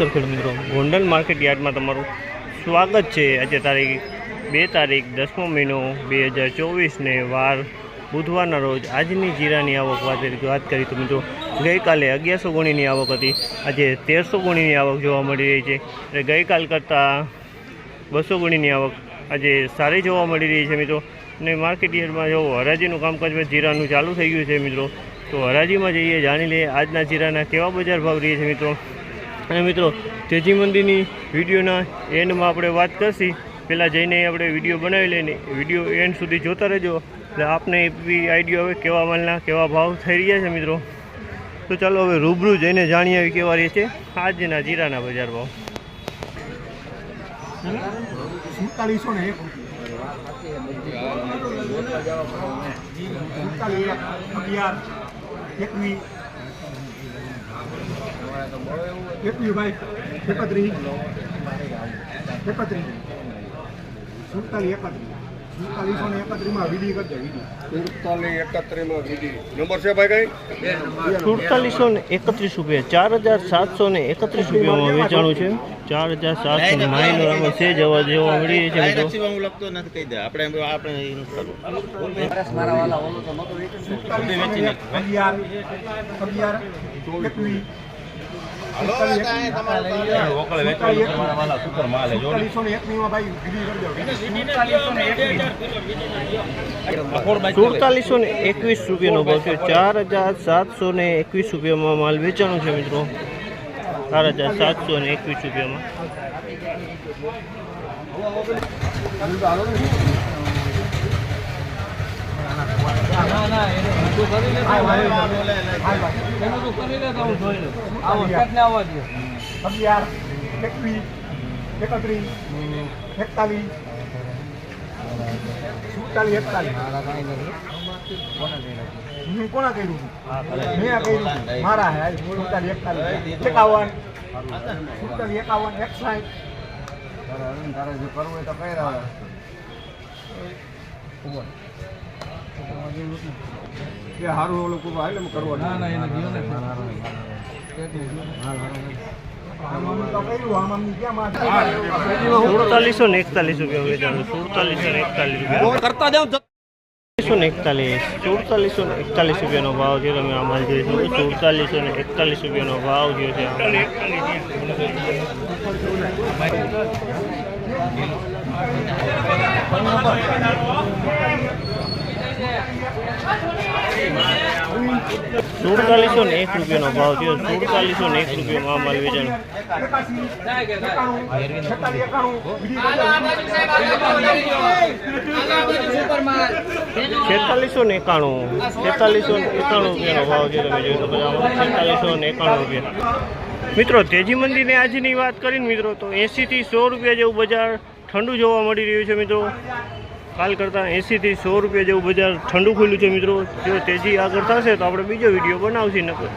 નમસ્કાર ખેડૂત મિત્રો. ગોંડલ માર્કેટ યાર્ડમાં તમારું સ્વાગત છે. આજે તારીખ બે તારીખ દસમો મહિનો બે હજાર ચોવીસને વાર બુધવારના રોજ આજની જીરાની આવક વાત કરી તો મિત્રો, ગઈકાલે અગિયારસો ગુણીની આવક હતી. આજે તેરસો ગુણીની આવક જોવા મળી રહી છે. અને ગઈકાલ કરતાં બસો ગુણીની આવક આજે સારી જોવા મળી રહી છે મિત્રો. અને માર્કેટ યાર્ડમાં જો હરાજીનું કામકાજ જીરાનું ચાલુ થઈ ગયું છે મિત્રો. તો હરાજીમાં જઈએ, જાણી લઈએ આજના જીરાના કેવા બજાર ભાવ રહે છે મિત્રો? અને મિત્રો તેજી મંદિરની વિડીયોના એન્ડમાં આપણે વાત કરશી. પહેલાં જઈને આપણે વીડિયો બનાવી લઈને વીડિયો એન્ડ સુધી જોતા રહેજો. એટલે આપને બી આઈડિયા હવે કેવા માલના કેવા ભાવ થઈ રહ્યા છે મિત્રો. તો ચાલો હવે રૂબરૂ જઈને જાણીએ કેવા રહે છે આજના જીરાના બજાર ભાવ. સુડતાલીસો ને એક. એકવીસ ભાઈ એકત્રીસ એકત્રીસ સુડતાલીસ એકત્રીસ સુડતાલીસો ને એકત્રીસમાં વિધિ કરજો સુડતાલીસ એકત્રીસમાં વિધિ નંબર છે ભાઈ કઈ? સુડતાલીસો ને એકત્રીસ રૂપિયા. ચાર હજાર સાતસો ને એકત્રીસ રૂપિયામાં વેચાણું છે. ચાર હજાર સાતસો ને આમાં છે જવા જેવા મળી છે મિત્રો. હું લખતો નથી કહી દે. આપણે આપણે એનું એકવીસ. સુડતાલીસો ને એકવીસ રૂપિયાનો ભાવ છે ચાર હજાર સાતસો ને એકવીસ રૂપિયામાં માલ વેચાણો છે મિત્રો ચાર હજાર સાતસો ને એકવીસ રૂપિયામાં અગિયાર. એકવીસ એકત્રીસ એકતાલીસ સુડતાલીસ એકતાલીસ. હું કોના કર્યું મેં આ કર્યું મારા હે. સુડતાલીસ એકતાલીસ. એકાવન. સુડતાલીસ એકાવન એકસાઠ. એ હારું ઓલું કુબા એટલે કરવો ના ના એને સુડતાલીસો ને એકતાલીસ રૂપિયા વેચાણું સુડતાલીસો ને એકતાલીસ રૂપિયા. કરતા જાવ સુડતાલીસો ને એકતાલીસ. સુડતાલીસો ને એકતાલીસ રૂપિયાનો ભાવ છે તમે આમાં જોઈ શકો. સુડતાલીસો ને એકતાલીસ રૂપિયાનો ભાવ જે છે સુડતાલીસો ને એક રૂપિયાનો ભાવ થયો. સુડતાલીસો ને એક રૂપિયામાં માલ વેચાણ. છેતાલીસો ને એકાણું. છેતાલીસો એકાણું રૂપિયાનો ભાવ છે તમે જોઈ શકો છેતાલીસો ને એકાણું રૂપિયા. મિત્રો, તેજી મંદિરની આજની વાત કરીને, મિત્રો, તો એંસીથી સો રૂપિયા જેવું બજાર ઠંડુ જોવા મળી રહ્યું છે, મિત્રો. કાલ કરતાં એંસીથી સો રૂપિયા જેવું બજાર ઠંડુ ખુલ્યું છે મિત્રો. જો તેજી આગળ થશે તો આપણે બીજો વીડિયો બનાવશું નકર.